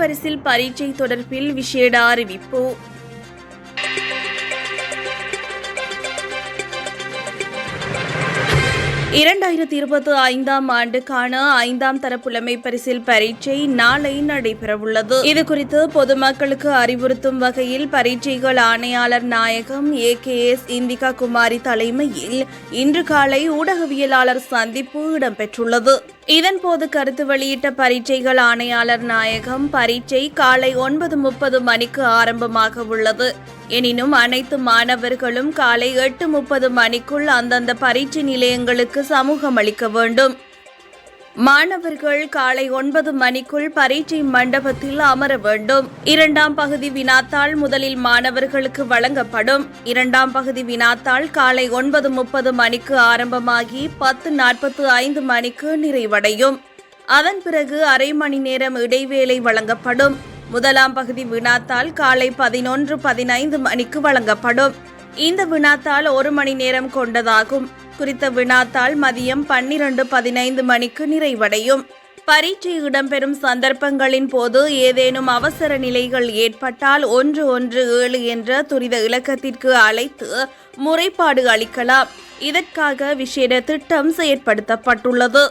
பரிசில் பரீட்சை தொடர்பில் விசேட அறிவிப்பு. இரண்டாயிரத்தி இருபத்தி ஐந்தாம் ஆண்டுக்கான ஐந்தாம் தர புலமை பரிசில் பரீட்சை நாளை நடைபெறவுள்ளது. இது குறித்து பொதுமக்களுக்கு அறிவுறுத்தும் வகையில் பரீட்சைகள் ஆணையாளர் நாயகம் A K S Indika Kumari தலைமையில் இன்று காலை ஊடகவியலாளர் சந்திப்பு இடம்பெற்றுள்ளது. இதன்போது கருத்து வெளியிட்ட பரீட்சைகள் ஆணையாளர் நாயகம் பரீட்சை காலை ஒன்பது முப்பது மணிக்கு ஆரம்பமாக உள்ளது. எனினும் அனைத்து மாணவர்களும் காலை எட்டு முப்பது மணிக்குள் அந்தந்த பரீட்சை நிலையங்களுக்கு சமூகம் அளிக்க வேண்டும். மாணவர்கள் காலை ஒன்பது மணிக்குள் பரீட்சை மண்டபத்தில் அமர வேண்டும். இரண்டாம் பகுதி வினாத்தாள் முதலில் மாணவர்களுக்கு வழங்கப்படும். இரண்டாம் பகுதி வினாத்தாள் காலை ஒன்பது முப்பது மணிக்கு ஆரம்பமாகி பத்து நாற்பத்து ஐந்து மணிக்கு நிறைவடையும். அதன் பிறகு அரை மணி நேரம் இடைவேளை வழங்கப்படும். முதலாம் பகுதி வினாத்தால் காலை பதினொன்று பதினைந்து மணிக்கு வழங்கப்படும். இந்த வினாத்தால் ஒரு மணி நேரம் கொண்டதாகும். குறித்த வினாத்தால் மதியம் பன்னிரண்டு பதினைந்து மணிக்கு நிறைவடையும். பரீட்சை இடம்பெறும் சந்தர்ப்பங்களின் போது ஏதேனும் அவசர நிலைகள் ஏற்பட்டால் ஒன்று ஒன்று ஏழு என்ற துரித இலக்கத்திற்கு அழைத்து முறைப்பாடு அளிக்கலாம். இதற்காக விசேட திட்டம் செயற்படுத்தப்பட்டுள்ளது.